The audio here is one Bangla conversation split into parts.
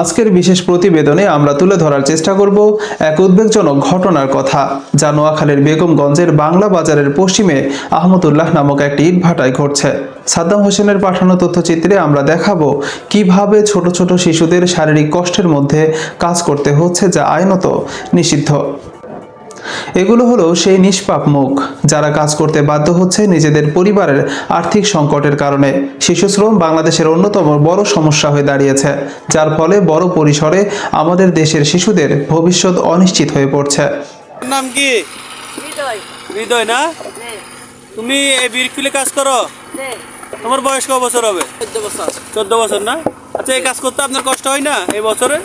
আজকের বিশেষ প্রতিবেদনে আমরা তুলে ধরার চেষ্টা করব এক উদ্বেগজনক ঘটনার কথা, যা নোয়াখালীর বেগমগঞ্জের বাংলা বাজারের পশ্চিমে আহমদুল্লাহ নামক একটি ইটভাটায় ঘটছে। সাদ্দাম হোসেনের পাঠানো তথ্যচিত্রে আমরা দেখাবো কীভাবে ছোট ছোট শিশুদের শারীরিক কষ্টের মধ্যে কাজ করতে হচ্ছে যা আইনত নিষিদ্ধ। এগুলো হলো সেই নিষ্পাপ মুখ যারা কাজ করতে বাধ্য হচ্ছে নিজেদের পরিবারের আর্থিক সংকটের কারণে। শিশুশ্রম বাংলাদেশের অন্যতম বড় সমস্যা হয়ে দাঁড়িয়েছে যার ফলে বড় পরিসরে আমাদের দেশের শিশুদের ভবিষ্যৎ অনিশ্চিত হয়ে পড়ছে। তোমার নাম কি? হৃদয়। না? তুমি এই বিরফিলে কাজ করো? তোমার বয়স ক বছর হবে? চোদ্দ বছর। চোদ্দ বছর না? আচ্ছা এই কাজ করতে আপনার কষ্ট হয় না এই বছরে?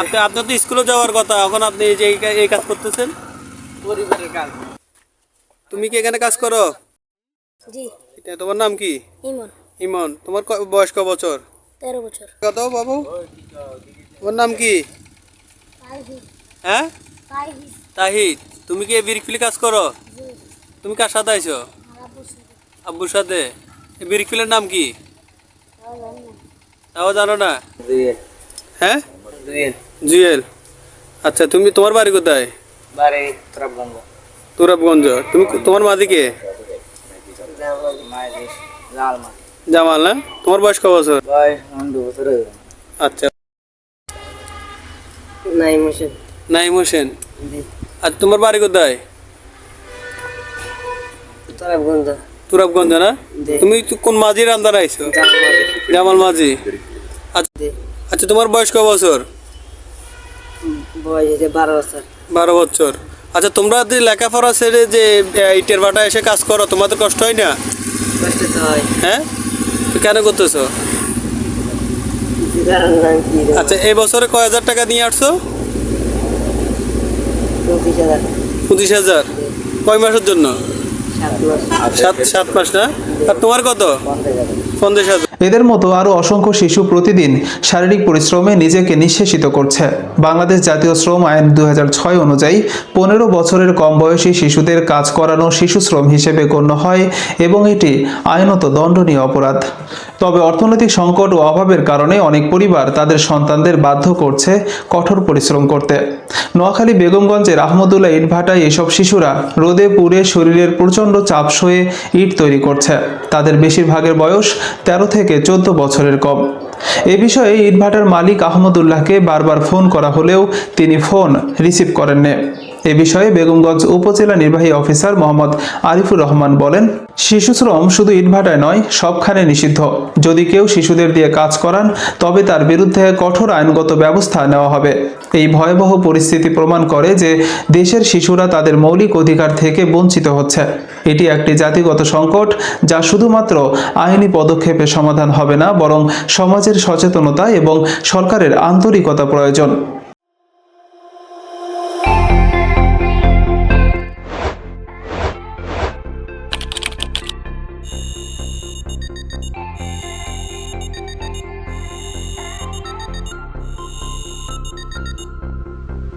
আপনি আপনার তো স্কুলে যাওয়ার কথা এখন আপনি এই যে এই কাজ করতেছেন? পরিবারের কাজ। তুমি কি এখানে কাজ করো? জি। এটা তোমার নাম কি? ইমন। ইমন তোমার বয়স ক বছর? তেরো বছর। কত বাবু। তোমার নাম কি? হ্যাঁ? তাহিদ। তুমি কি এই বিরফিলে কাজ করো? তুমি কার সাথে আইছো? আব্বুর সাথে। এই বিরফিলের নাম কি? তাও জানো না। হ্যাঁ? জুয়েল। আচ্ছা তুমি তোমার বাড়ি কোথায়? তুরাবগঞ্জ। তুমি তোমার মায়ের লালমা জামাল না? তোমার বয়স ক বছর? আচ্ছা। নাইম হোসেন। আর তোমার বাড়ি কোথায়? তুরাবগঞ্জ। না? তুমি কোন মাঝির আন্দার আইছো? জামাল মাঝি। আচ্ছা তোমার বয়স ক বছর? বয়স বারো বছর। বারো বছর। আচ্ছা তোমরা যে লেখাপড়া ছেড়ে যে ইটের ভাটা এসে কাজ করো তোমাদের কষ্ট হয় না? কষ্ট তো হয়। হ্যাঁ? কেন করতেছো? আচ্ছা এই বছরে কয় হাজার টাকা নিয়ে আসছো? পঁচিশ হাজার। কয় মাসের জন্য? সাত মাস না? আর তোমার কত? পঞ্চাশ এদের মতো আরও অসংখ্য শিশু প্রতিদিন শারীরিক পরিশ্রমে নিজেকে নিঃশেষিত করছে। বাংলাদেশ জাতীয় শ্রম আইন দু অনুযায়ী পনেরো বছরের কম বয়সী শিশুদের কাজ করানো শিশু শ্রম হিসেবে গণ্য হয় এবং এটি আইনত দণ্ডনীয় অপরাধ। তবে অর্থনৈতিক সংকট ও অভাবের কারণে অনেক পরিবার তাদের সন্তানদের বাধ্য করছে কঠোর পরিশ্রম করতে। নোয়াখালী বেগমগঞ্জের আহমদুল্লাহ ইটভাটায় এসব শিশুরা রোদে পুড়ে শরীরের প্রচণ্ড চাপ সয়ে ইট তৈরি করছে। তাদের বেশিরভাগের বয়স তেরো থেকে চোদ্দ বছরের কম। এ বিষয়ে ইটভাটার মালিক আহমদুল্লাহকে বারবার ফোন করা হলেও তিনি ফোন রিসিভ করেননি। এ বিষয়ে বেগমগঞ্জ উপজেলা নির্বাহী অফিসার মোহাম্মদ আরিফুর রহমান বলেন, শিশু শ্রম শুধু ইটভাটায় নয়, সবখানে নিষিদ্ধ। যদি কেউ শিশুদের দিয়ে কাজ করান, তবে তার বিরুদ্ধে কঠোর আইনগত ব্যবস্থা নেওয়া হবে। এই ভয়াবহ পরিস্থিতি প্রমাণ করে যে দেশের শিশুরা তাদের মৌলিক অধিকার থেকে বঞ্চিত হচ্ছে। এটি একটি জাতিগত সংকট, যা শুধুমাত্র আইনি পদক্ষেপে সমাধান হবে না, বরং সমাজের সচেতনতা এবং সরকারের আন্তরিকতা প্রয়োজন।